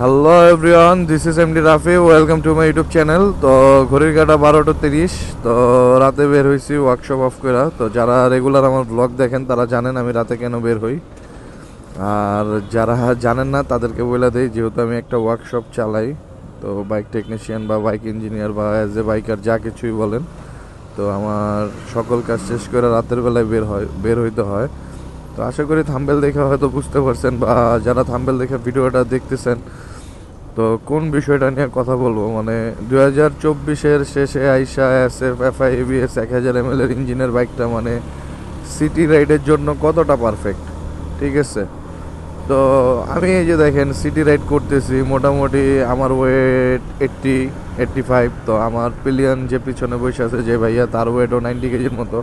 Hello everyone this is MD Rafi welcome to my YouTube channel তো ঘড়ির কাটা বারোটা তিরিশ। তো রাতে বের হয়েছি ওয়ার্কশপ অফ করা তো যারা রেগুলার আমার ব্লগ দেখেন, তারা জানেন আমি রাতে কেন বের হই। আর যারা জানেন না, তাদেরকে বলে দিই, যেহেতু আমি একটা ওয়ার্কশপ চালাই। তো বাইক টেকনিশিয়ান বা বাইক ইঞ্জিনিয়ার বা অ্যাজ এ বাইকার যা কিছুই বলেন। তো আমার সকল কাজ শেষ করে রাতের বেলায় বের হয়, বের হইতে হয়। তো আশা করি থাম্বেল দেখে হয়তো বুঝতে পারছেন বা যারা থাম্বেল দেখে ভিডিওটা দেখতেছেন, তো কোন বিষয়টা নিয়ে কথা বলব? মানে দু হাজার চব্বিশের শেষে আইসা S F F I ABS, এক হাজার এম এর ইঞ্জিনের বাইকটা মানে সিটি রাইডের জন্য কতটা পারফেক্ট? ঠিক আছে? তো আমি এই যে দেখেন, সিটি রাইড করতেছি, মোটামুটি আমার ওয়েট এইট্টি এইট্টি ফাইভ, তো আমার পিলিয়ন যে পিছনে বসে আছে যে ভাইয়া, তার ওয়েটও নাইনটি কেজির মতো।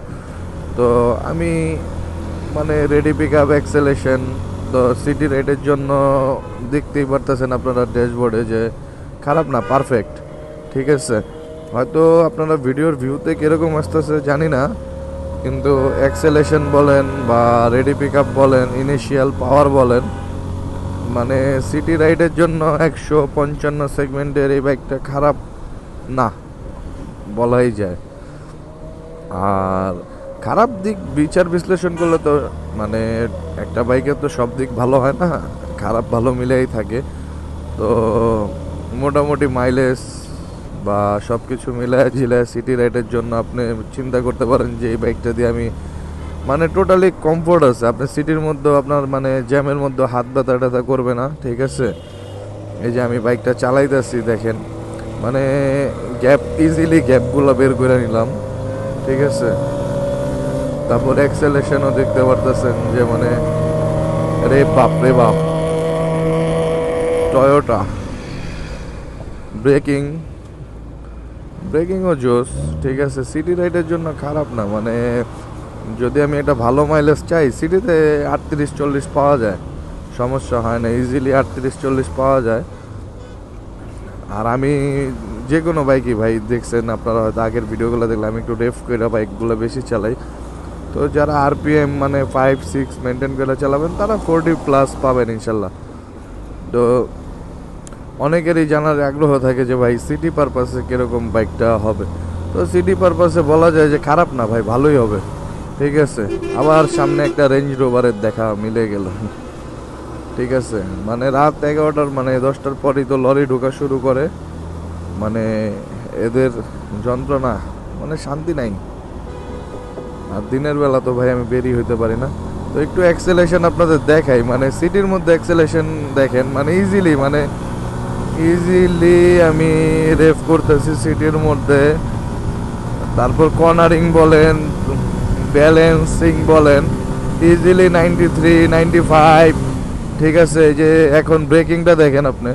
তো আমি মানে রেডি পিক আপ এক্সেলেশন তো সিটি রাইডের জন্য দেখতেই পারতেছেন আপনারা ড্যাশবোর্ডে যে খারাপ না পারফেক্ট ঠিক আছে? হয়তো আপনারা ভিডিওর ভিউতে কীরকম আসতেছে জানি না, কিন্তু এক্সেলেশন বলেন বা রেডি পিক আপ বলেন ইনিশিয়াল পাওয়ার বলেন মানে সিটি রাইডের জন্য একশো পঞ্চান্ন সেগমেন্টের এই বাইকটা খারাপ না, বলাই যায়। আর খারাপ দিক বিচার বিশ্লেষণ করলে তো মানে একটা বাইকের তো সব দিক ভালো হয় না, খারাপ ভালো মিলেই থাকে। তো মোটামুটি মাইলেজ বা সব কিছু মিলায় ঝিলায় সিটি রাইডের জন্য আপনি চিন্তা করতে পারেন যে এই বাইকটা দিয়ে আমি মানে টোটালি কমফোর্ট আছে। আপনি সিটির মধ্যে আপনার মানে জ্যামের মধ্যে হাত ব্যথা ট্যাথা করবে না, ঠিক আছে? এই যে আমি বাইকটা চালাইতেছি, দেখেন। মানে গ্যাপ ইজিলি গ্যাপগুলো বের করে নিলাম, ঠিক আছে? তারপর এক্সেলেশনও দেখতে পারতেছেন যে মানে রে বাপ রে বাপ। টয়োটা ব্রেকিং ব্রেকিংও জোস ঠিক আছে। সিটি রাইডের জন্য খারাপ না মানে যদি আমি একটা ভালো মাইলেজ চাই সিটিতে আটত্রিশ চল্লিশ পাওয়া যায়। সমস্যা হয় না ইজিলি আটত্রিশ চল্লিশ পাওয়া যায়। আর আমি যে কোনো বাইকই ভাই, দেখছেন আপনারা হয়তো আগের ভিডিওগুলো দেখলে, আমি একটু রেফ করে বাইকগুলো বেশি চালাই। তো যারা আরপিএম মানে ফাইভ সিক্স মেনটেন করে চালাবেন, তারা ফোরটি প্লাস পাবেন ইনশাল্লাহ। তো অনেকেরই জানার আগ্রহ থাকে যে ভাই সিটি পারপাসে কীরকম বাইকটা হবে? তো সিটি পারপাসে বলা যায় যে খারাপ না ভাই, ভালোই হবে। ঠিক আছে? আবার সামনে একটা রেঞ্জ রোভারের দেখা মিলে গেল। ঠিক আছে? মানে রাত এগারোটার মানে দশটার পরই তো লরি ঢোকা শুরু করে। মানে এদের যন্ত্রণা মানে শান্তি নাই। আর দিনের বেলা তো ভাই আমি বেরিয়ে হইতে পারি না। তো একটু এক্সেলেশন আপনাদের দেখাই মানে সিটির মধ্যে এক্সেলেশন দেখেন মানে ইজিলি মানে ইজিলি আমি রেফ করতেছি সিটির মধ্যে। তারপর কর্নারিং বলেন ব্যালেন্সিং বলেন easily ninety three ninety five ঠিক আছে, এই যে এখন ব্রেকিংটা দেখেন আপনি।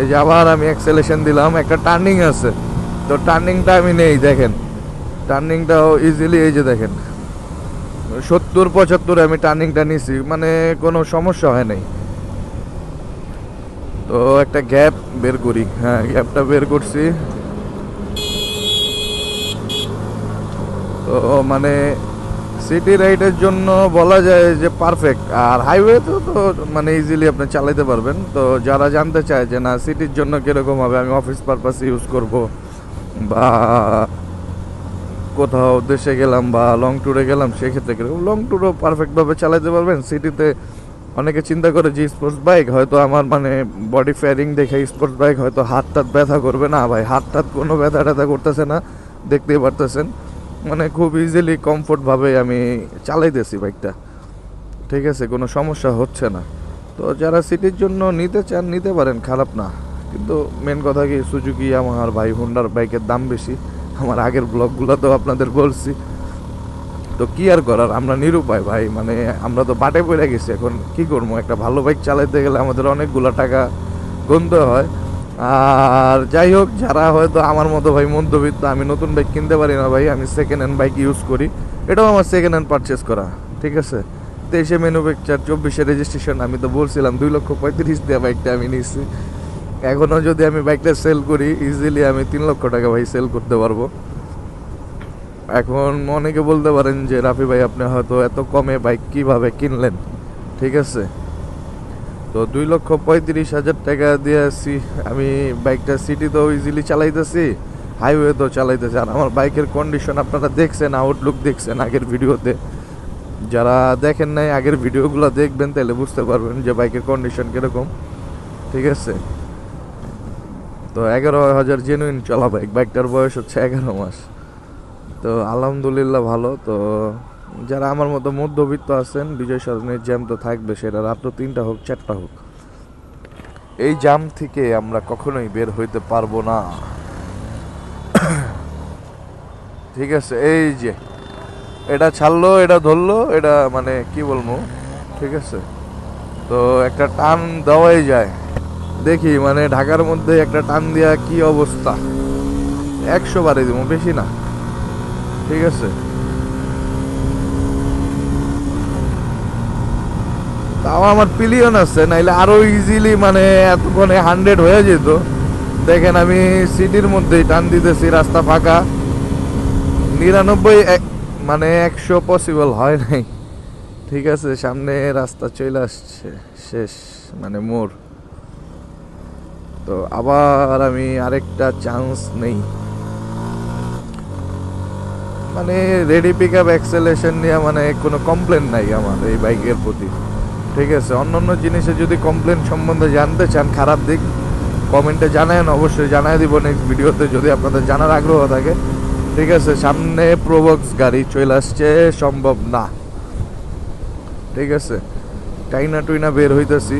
এই যে আবার আমি এক্সেলেশন দিলাম, একটা টার্নিং আছে। তো টার্নিংটা আমি নেই, দেখেন। টার্নিংটাও ইজিলি এই যে দেখেন। সত্তর, পঁচাত্তরে আমি টার্নিংটা নিছি মানে কোনো সমস্যা হয় নাই। তো একটা গ্যাপ বের করি। হ্যাঁ গ্যাপটা বের করছি। তো মানে সিটি রাইডের জন্য বলা যায় যে পারফেক্ট আর হাইওয়ে তো তো মানে ইজিলি আপনি চালাতে পারবেন। তো যারা জানতে চায় যে না সিটির জন্য কীরকম হবে, আমি অফিস পারপাস ইউজ করব বা কোথাও দেশে গেলাম বা লং ট্যুরে গেলাম, সেক্ষেত্রে কীরকম? লং ট্যুরও পারফেক্টভাবে চালাতে পারবেন। সিটিতে অনেকে চিন্তা করে যে স্পোর্টস বাইক হয়তো আমার মানে বডি ফেয়ারিং দেখে স্পোর্টস বাইক হয়তো হাত টাত ব্যথা করবে না ভাই। হাত টাত কোনো ব্যথা ট্যাথা করতেছে না, দেখতেই পারতেছেন। মানে খুব ইজিলি কমফোর্টভাবে আমি চালাইতেছি বাইকটা ঠিক আছে, কোনো সমস্যা হচ্ছে না। তো যারা সিটির জন্য নিতে চান, নিতে পারেন, খারাপ না। কিন্তু মেন কথা কি সুজুকি আমার ভাই হোন্ডার বাইকের দাম বেশি। আমার আগের ব্লগগুলো তো আপনাদের বলছি। তো কি আর করার, আমরা নিরুপায় ভাই মানে আমরা তো বাটে পড়ে গেছি এখন, কি করব? একটা ভালো বাইক চালাতে গেলে আমাদের অনেকগুলো টাকা গুনতে হয়। আর যাই হোক, যারা হয়তো আমার মতো ভাই মধ্যবিত্ত, আমি নতুন বাইক কিনতে পারি না ভাই, আমি সেকেন্ড হ্যান্ড বাইক ইউজ করি। এটাও আমার সেকেন্ড হ্যান্ড পারচেস করা, ঠিক আছে? তেইশে ম্যানুফ্যাকচার চব্বিশে রেজিস্ট্রেশন আমি তো বলছিলাম দুই লক্ষ পঁয়ত্রিশ দিয়ে বাইকটা আমি নিচ্ছি এখনও যদি আমি বাইকটা সেল করি ইজিলি আমি তিন লক্ষ টাকা ভাই সেল করতে পারব। এখন অনেকে বলতে পারেন যে, রাফি ভাই, আপনি হয়তো এত কমে বাইক কীভাবে কিনলেন? ঠিক আছে? তো দুই লক্ষ পঁয়ত্রিশ হাজার টাকা দিয়ে আমি বাইকটা সিটিতেও ইজিলি চালাইতেছি হাইওয়েতেও চালাইতেছি। আর আমার বাইকের কন্ডিশন আপনারা দেখছেন আউটলুক দেখছেন আগের ভিডিওতে। যারা দেখেন নাই আগের ভিডিওগুলো দেখবেন, তাহলে বুঝতে পারবেন যে বাইকের কন্ডিশন কীরকম। ঠিক আছে? তো এগারো হাজার জেনুইন চলা বাইক বাইকটার বয়স হচ্ছে এগারো মাস। তো আলহামদুলিল্লাহ ভালো। তো যারা আমার মতো মধ্যবিত্ত আছেন, বিজয় সরণের জ্যাম তো থাকবে, সেটা রাত্র তিনটা হোক, চারটা হোক। এই জাম থেকে আমরা কখনোই বের হইতে পারব না। ঠিক আছে, এই যে, এটা ছাড়লো, এটা ধরলো, এটা মানে কি বলব? ঠিক আছে, তো একটা টান দেওয়াই যায়। দেখি মানে ঢাকার মধ্যে একটা টান দেওয়া কি অবস্থা? একশো বারে দিব, বেশি না। ঠিক আছে। তাও আমার পিলিয়ন আছে, নাইলে আরও ইজিলি মানে এতক্ষণে হান্ড্রেড হয়ে যেত। দেখেন আমি সিটির মধ্যেই টান দিতেছি, রাস্তা ফাঁকা। নিরানব্বই মানে একশো পসিবল হয় নাই। ঠিক আছে, সামনে রাস্তা চলে আসছে, শেষ মানে মোড়। তো আবার আমি আরেকটা চান্স নেই। মানে রেডি পিক আপ অ্যাক্সেলেশন নিয়ে মানে কোনো কমপ্লেন নাই আমার এই বাইকের প্রতি। ঠিক আছে? অন্য অন্য জিনিসে যদি কমপ্লেন সম্বন্ধে জানতে চান, খারাপ দিক কমেন্টে জানায়েন, অবশ্যই জানাই দিব নেক্সট ভিডিওতে যদি আপনাদের জানার আগ্রহ থাকে। ঠিক আছে? সামনে প্রোবক্স গাড়ি চলে আসছে, সম্ভব না। ঠিক আছে? টাইনা টুইনা বের হইতেছি।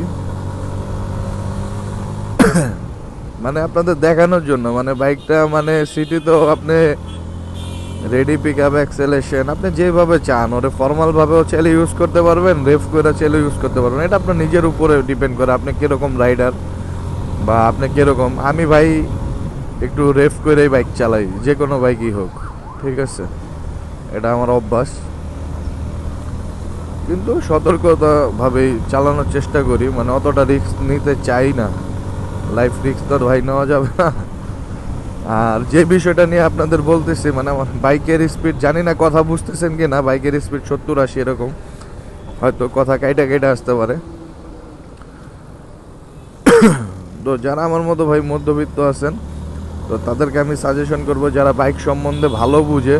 মানে আপনাদের দেখানোর জন্য মানে বাইকটা মানে সিটি তো আপনি রেডি পিক আপ অ্যাক্সেলেশন আপনি যেভাবে চান, ওরে ফর্মালভাবেও চাইলে ইউজ করতে পারবেন রেফ করে চাইলে ইউজ করতে পারবেন। এটা আপনার নিজের উপরে ডিপেন্ড করে, আপনি কীরকম রাইডার বা আপনি কীরকম, আমি ভাই একটু রেফ করেই বাইক চালাই, যে কোনো বাইকই হোক, ঠিক আছে? এটা আমার অভ্যাস। কিন্তু সতর্কতাভাবেই চালানোর চেষ্টা করি মানে অতটা রিস্ক নিতে চাই না। লাইফ রিস্ক তো ভাই নেওয়া যাবে না। আর যে বিষয়টা নিয়ে আপনাদের বলতেছি মানে আমার বাইকের স্পিড জানি না কথা বুঝতেছেন কি না বাইকের স্পিড সত্তর আশি এরকম। হয়তো কথা কাইটা কাইটা আসতে পারে। তো যারা আমার মতো ভাই মধ্যবিত্ত আছেন, তো তাদেরকে আমি সাজেশন করব, যারা বাইক সম্বন্ধে ভালো বুঝে,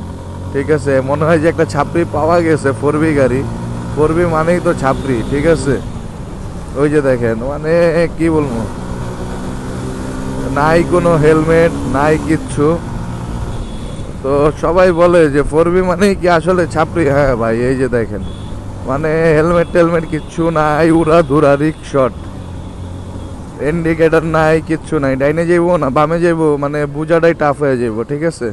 ঠিক আছে? মনে হয় যে একটা ছাপড়ি পাওয়া গেছে ফোর বি গাড়ি। ফোর বি মানেই তো ছাপড়ি, ঠিক আছে? ওই যে দেখেন মানে কি বলব? নাই কোনো হেলমেট, নাই কিচ্ছু। তো সবাই বলে যে ফোর বি মানে কি আসলে ছাপড়ি? হ্যাঁ ভাই, এই যে দেখেন। মানে হেলমেট টেলমেট কিচ্ছু নাই উড়া ধুরা রিক্সট ইন্ডিকেটার নাই, কিচ্ছু নাই। ডাইনে যাইবো না, বামে যাইবো মানে বুঝাটাই টাফ হয়ে যাইবো, ঠিক আছে?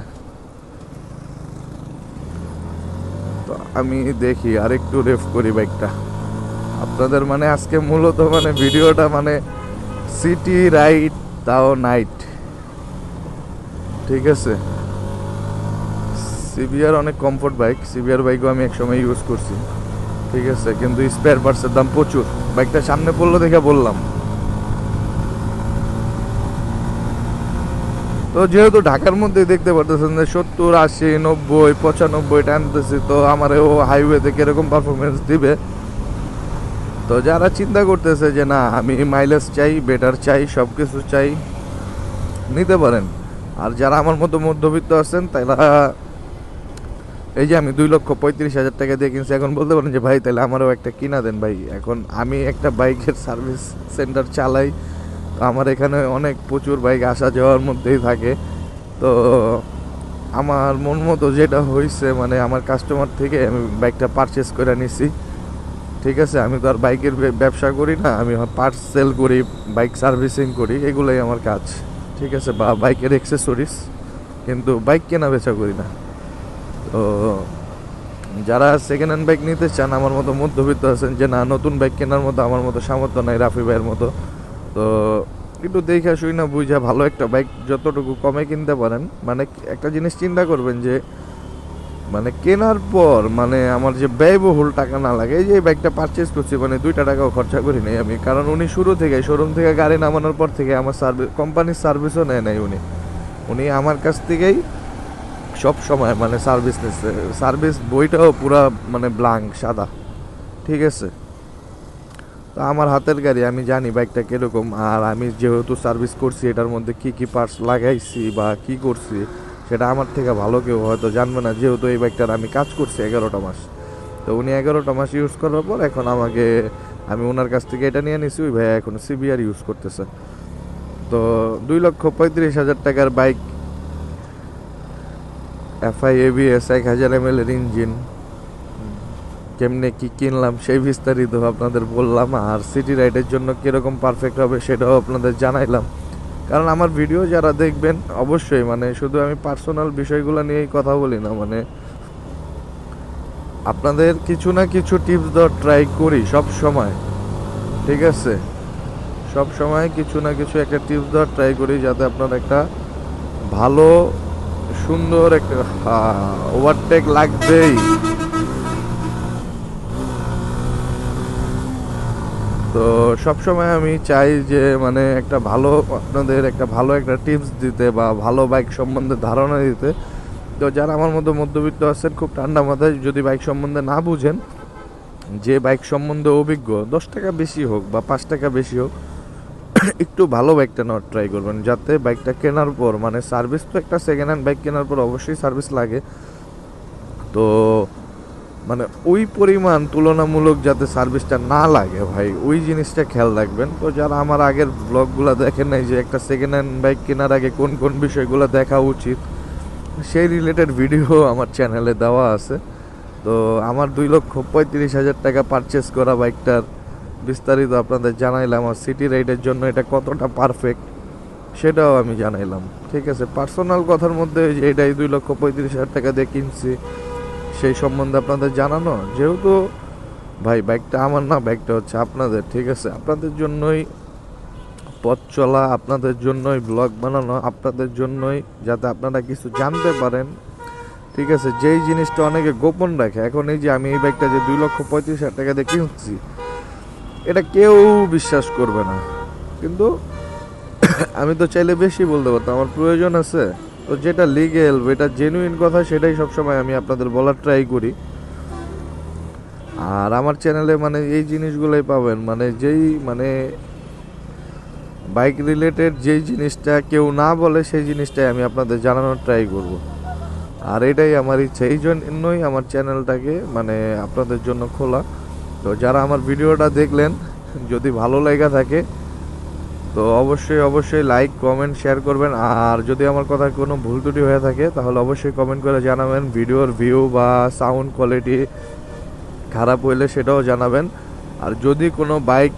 তো আমি দেখি, আরেকটু রেফ করি বাইকটা আপনাদের মানে আজকে মূলত মানে ভিডিওটা মানে সিটি রাইড তাও নাইট ঠিক আছে? সিবিআর অনেক কমফোর্ট বাইক সিবিআর বাইকও আমি একসময় ইউজ করছি। ঠিক আছে? কিন্তু স্পেয়ার পার্টসের দাম প্রচুর। বাইকটা সামনে পড়ল দেখে বললাম। তো যেহেতু ঢাকার মধ্যে দেখতে পারতেছেন যে সত্তর, আশি, নব্বই পঁচানব্বই টানতেছি তো আমার হাইওয়েতে কীরকম পারফরমেন্স দিবে? তো যারা চিন্তা করতেছে যে না, আমি মাইলেজ চাই বেটার চাই সব কিছু চাই, নিতে পারেন। আর যারা আমার মতো মধ্যবিত্ত আছেন তারা এই যে আমি দুই লক্ষ পঁয়ত্রিশ হাজার টাকা দিয়ে কিনছি, এখন বলতে পারেন যে, ভাই তাহলে আমারও একটা কিনা দেন ভাই। এখন আমি একটা বাইকের সার্ভিস সেন্টার চালাই, তো আমার এখানে অনেক প্রচুর বাইক আসা যাওয়ার মধ্যেই থাকে। তো আমার মন মতো যেটা হয়েছে মানে আমার কাস্টমার থেকে আমি বাইকটা পারচেস করে নিছি। ঠিক আছে, আমি তো আর বাইকের ব্যবসা করি না, আমি পার্টস সেল করি বাইক সার্ভিসিং করি, এগুলোই আমার কাজ। ঠিক আছে, বা বাইকের এক্সেসরিজ কিন্তু বাইক কেনা বেচা করি না। তো যারা সেকেন্ড হ্যান্ড বাইক নিতে চান, আমার মতো মধ্যবিত্ত আছেন, যে না, নতুন বাইক কেনার মতো আমার মতো সামর্থ্য নাই, রাফি ভাইয়ের মতো, তো একটু দেখে শুই না, বুঝা ভালো একটা বাইক যতটুকু কমে কিনতে পারেন। মানে একটা জিনিস চিন্তা করবেন যে মানে কেনার পর মানে আমার যে ব্যয়বহুল টাকা না লাগে, এই যে বাইকটা পারচেস করছি মানে দুইটা টাকাও খরচা করি নাই আমি। কারণ উনি শুরু থেকে শোরুম থেকে গাড়ি নামানোর পর থেকে আমার সার্ভিস কোম্পানির সার্ভিসও নেয় নাই উনি। উনি আমার কাছ থেকেই সব সময় মানে সার্ভিস নিচ্ছে সার্ভিস বইটাও পুরা মানে ব্লাঙ্ক সাদা। ঠিক আছে? তো আমার হাতের গাড়ি, আমি জানি বাইকটা কীরকম, আর আমি যেহেতু সার্ভিস করছি, এটার মধ্যে কি কি পার্টস লাগাইছি বা কি করছি সেটা আমার থেকে ভালো কেউ হয়তো জানবে না, যেহেতু এই বাইকটার আমি কাজ করছি এগারোটা মাস। তো উনি এগারোটা মাস ইউজ করার পর এখন আমাকে, আমি ওনার কাছ থেকে এটা নিয়ে নিছি, ওই ভাইয়া এখন সিবিআর ইউজ করতেছে। তো দুই লক্ষ পঁয়ত্রিশ হাজার টাকার বাইক এফআই এবিএস এক হাজার এম এর ইঞ্জিন কেমনে কি কিনলাম সেই বিস্তারিত আপনাদের বললাম, আর সিটি রাইডের জন্য কীরকম পারফেক্ট হবে সেটাও আপনাদের জানাইলাম। কারণ আমার ভিডিও যারা দেখবেন, অবশ্যই মানে শুধু আমি পার্সোনাল বিষয়গুলো নিয়েই কথা বলি না মানে আপনাদের কিছু না কিছু টিপস দেওয়ার ট্রাই করি সব সময়, ঠিক আছে? সব সময় কিছু না কিছু একটা টিপস দেওয়ার ট্রাই করি যাতে আপনার একটা ভালো, সুন্দর একটা ওভারটেক লাগবেই তো সবসময় আমি চাই যে মানে একটা ভালো আপনাদের একটা ভালো একটা টিপস দিতে বা ভালো বাইক সম্বন্ধে ধারণা দিতে। তো যারা আমার মতো মধ্যবিত্ত আছেন, খুব ঠান্ডা মাথায় যদি বাইক সম্বন্ধে না বুঝেন, যে বাইক সম্বন্ধে অভিজ্ঞ, দশ টাকা বেশি হোক বা পাঁচ টাকা বেশি হোক, একটু ভালো বাইকটা নেওয়ার ট্রাই করবেন। যাতে বাইকটা কেনার পর মানে সার্ভিস তো একটা সেকেন্ড হ্যান্ড বাইক কেনার পর অবশ্যই সার্ভিস লাগে। তো মানে ওই পরিমাণ তুলনামূলক যাতে সার্ভিসটা না লাগে ভাই, ওই জিনিসটা খেয়াল রাখবেন। তো যারা আমার আগের ব্লগগুলো দেখেন নাই যে একটা সেকেন্ড হ্যান্ড বাইক কেনার আগে কোন কোন বিষয়গুলো দেখা উচিত, সেই রিলেটেড ভিডিও আমার চ্যানেলে দেওয়া আছে। তো আমার দুই লক্ষ পঁয়ত্রিশ হাজার টাকা পারচেস করা বাইকটার বিস্তারিত আপনাদের জানাইলাম, আর সিটি রাইডের জন্য এটা কতটা পারফেক্ট সেটাও আমি জানাইলাম। ঠিক আছে পার্সোনাল কথার মধ্যে যে এটাই দুই লক্ষ পঁয়ত্রিশ হাজার টাকা দিয়ে কিনছি সেই সম্বন্ধে আপনাদের জানানো, যেহেতু ভাই বাইকটা আমার না বাইকটা হচ্ছে আপনাদের, ঠিক আছে? আপনাদের জন্যই পথ চলা, আপনাদের জন্যই ব্লগ বানানো, আপনাদের জন্যই যাতে আপনারা কিছু জানতে পারেন, ঠিক আছে? যেই জিনিসটা অনেকে গোপন রাখে, এখন এই যে আমি এই বাইকটা যে দুই লক্ষ পঁয়ত্রিশ হাজার টাকা দিয়ে কিনছি, এটা কেউ বিশ্বাস করবে না। কিন্তু আমি তো চাইলে বেশি বলতে পারতাম, আমার প্রয়োজন আছে। তো যেটা লিগেল যেটা জেনুইন কথা, সেটাই সবসময় আমি আপনাদের বলার ট্রাই করি। আর আমার চ্যানেলে মানে এই জিনিসগুলোই পাবেন। মানে যেই মানে বাইক রিলেটেড যেই জিনিসটা কেউ না বলে, সেই জিনিসটাই আমি আপনাদের জানানোর ট্রাই করব। আর এটাই আমার ইচ্ছা। এই জন্যই আমার চ্যানেলটাকে মানে আপনাদের জন্য খোলা। তো যারা আমার ভিডিওটা দেখলেন, যদি ভালো লাগা থাকে তো অবশ্যই অবশ্যই লাইক কমেন্ট শেয়ার করবেন। আর যদি আমার কথা কোনো ভুল ত্রুটি হয়ে থাকে, তাহলে অবশ্যই কমেন্ট করে জানাবেন। ভিডিওর ভিউ বা সাউন্ড কোয়ালিটি খারাপ হইলে সেটাও জানাবেন। আর যদি কোনো বাইক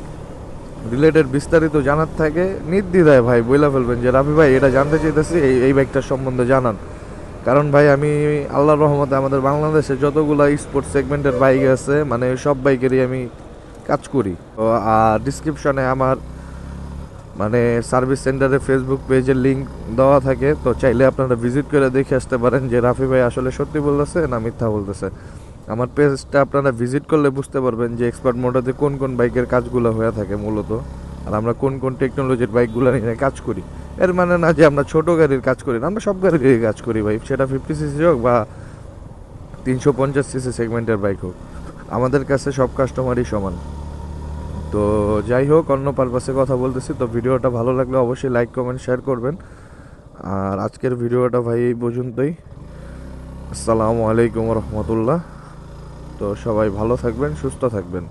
রিলেটেড বিস্তারিত জানার থাকে, নির্দ্বিধায় ভাই বইলা ফেলবেন যে, রাফি ভাই, এটা জানতে চাইতেছি, এই এই বাইকটার সম্বন্ধে জানান। কারণ ভাই, আমি আল্লাহর রহমতে আমাদের বাংলাদেশে যতগুলো স্পোর্টস সেগমেন্টের বাইক আছে মানে সব বাইকেরই আমি কাজ করি। আর ডিসক্রিপশনে আমার মানে সার্ভিস সেন্টারে ফেসবুক পেজের লিঙ্ক দেওয়া থাকে, তো চাইলে আপনারা ভিজিট করে দেখে আসতে পারেন যে রাফি ভাই আসলে সত্যি বলতেছে না মিথ্যা বলতেছে। আমার পেজটা আপনারা ভিজিট করলে বুঝতে পারবেন যে এক্সপার্ট মোডাতে কোন কোন বাইকের কাজগুলো হয়ে থাকে মূলত, আর আমরা কোন কোন টেকনোলজির বাইকগুলো নিয়ে কাজ করি। এর মানে না যে আমরা ছোট গাড়ির কাজ করি না, আমরা সব গাড়ির কাজ করি ভাই, সেটা ফিফটি সিসি হোক বা তিনশো পঞ্চাশ সিসি সেগমেন্টের বাইক হোক। আমাদের কাছে সব কাস্টমারই সমান। তো যাই হোক, অন্য পারপাসে কথা বলতেছি। তো ভিডিওটা ভালো লাগলে অবশ্যই লাইক কমেন্ট শেয়ার করবেন। আর আজকের ভিডিওটা ভাই এই পর্যন্তই। আসসালামু আলাইকুম রহমতুল্লাহ। তো সবাই ভালো থাকবেন, সুস্থ থাকবেন।